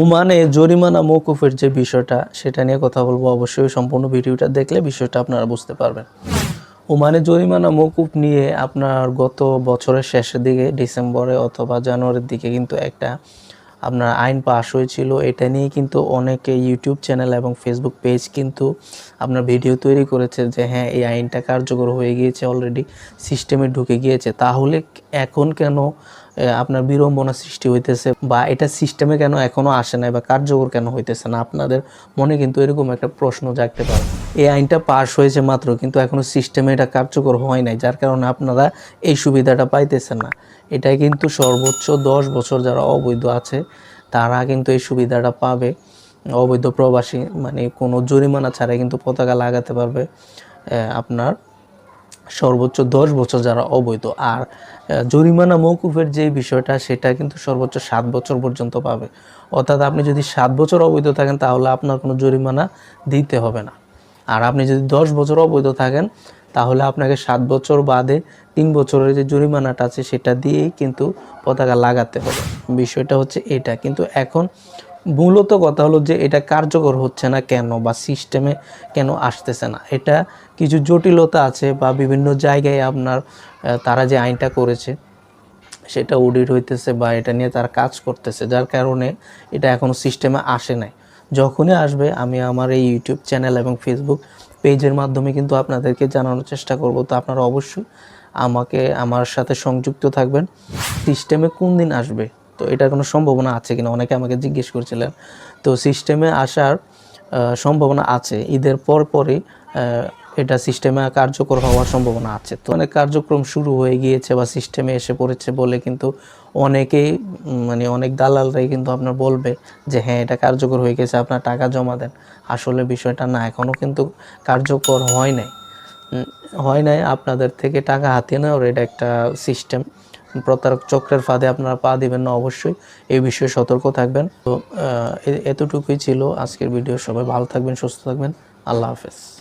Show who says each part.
Speaker 1: ওমানে জরিমানা মৌকুফের যে বিষয়টা, সেটা নিয়ে কথা বলব অবশ্যই। সম্পূর্ণ ভিডিওটা দেখলে বিষয়টা আপনারা বুঝতে পারবেন। ওমানে জরিমানা মৌকুফ নিয়ে আপনার গত বছরের শেষের দিকে, ডিসেম্বরে অথবা জানুয়ারির দিকে কিন্তু একটা আপনার আইন পাশ হয়েছিল। এটা নিয়ে কিন্তু অনেকে ইউটিউব চ্যানেল এবং ফেসবুক পেজ কিন্তু আপনার ভিডিও তৈরি করেছে যে হ্যাঁ এই আইনটা কার্যকর হয়ে গিয়েছে অলরেডি, সিস্টেমে ঢুকে গিয়েছে। তাহলে এখন কেন আপনার বিড়ম্বনা সৃষ্টি হইতেছে বা এটা সিস্টেমে কেন এখনও আসে না বা কার্যকর কেন হইতেছে না? আপনাদের মনে কিন্তু এরকম একটা প্রশ্ন জাগতে পারে। এই আইনটা পাশ হয়েছে মাত্র, কিন্তু এখনও সিস্টেমে এটা কার্যকর হয় নাই, যার কারণে আপনারা এই সুবিধাটা পাইতেছেন না। এটা কিন্তু সর্বোচ্চ দশ বছর যারা অবৈধ আছে, তারা কিন্তু এই সুবিধাটা পাবে। অবৈধ প্রবাসী মানে কোনো জরিমানা ছাড়াই কিন্তু পতাকা লাগাতে পারবে আপনার সর্বোচ্চ দশ বছর যারা অবৈধ। আর জরিমানা মৌকুফের যে বিষয়টা, সেটা কিন্তু সর্বোচ্চ সাত বছর পর্যন্ত পাবে। অর্থাৎ আপনি যদি সাত বছর অবৈধ থাকেন, তাহলে আপনার কোনো জরিমানা দিতে হবে না। আর আপনি যদি দশ বছর অবৈধ থাকেন, তাহলে আপনাকে সাত বছর বাদে তিন বছরের যে জরিমানাটা আছে, সেটা দিয়েই কিন্তু পতাকা লাগাতে হবে। বিষয়টা হচ্ছে এটা। কিন্তু এখন মূলত কথা হলো যে এটা কার্যকর হচ্ছে না কেন বা সিস্টেমে কেন আসতেছে না। এটা কিছু জটিলতা আছে বা বিভিন্ন জায়গায় আপনার তারা যে আইনটা করেছে, সেটা অডিট হইতেছে বা এটা নিয়ে তারা কাজ করতেছে, যার কারণে এটা এখনও সিস্টেমে আসে নাই। যখনই আসবে, আমি আমার এই ইউটিউব চ্যানেল এবং ফেসবুক পেজের মাধ্যমে কিন্তু আপনাদেরকে জানানোর চেষ্টা করব। তো আপনারা অবশ্যই আমাকে, আমার সাথে সংযুক্ত থাকবেন। সিস্টেমে কোন দিন আসবে? তো এটার কোনো সম্ভাবনা আছে কিনা? অনেকে আমাকে জিজ্ঞেস করছিলেন। তো সিস্টেমে আসার সম্ভাবনা আছে। ঈদের পর পরই এটা সিস্টেমে কার্যকর হওয়ার সম্ভাবনা আছে। তো অনেক কার্যক্রম শুরু হয়ে গিয়েছে বা সিস্টেমে এসে পড়েছে বলে কিন্তু অনেকেই মানে অনেক দালালরাই কিন্তু আপনার বলবে যে হ্যাঁ এটা কার্যকর হয়ে গেছে, আপনার টাকা জমা দেন। আসলে বিষয়টা না এখনও কিন্তু কার্যকর হয় নাই। হয় নাই আপনাদের থেকে টাকা হাতিয়ে নেওয়ার, এটা একটা সিস্টেম প্রতারক চক্রের ফাঁদে আপনারা পা দিবেন না অবশ্যই। এই বিষয়ে সতর্ক থাকবেন। তো এতটুকুই ছিল আজকের ভিডিও। সবাই ভালো থাকবেন, সুস্থ থাকবেন। আল্লাহ হাফেজ।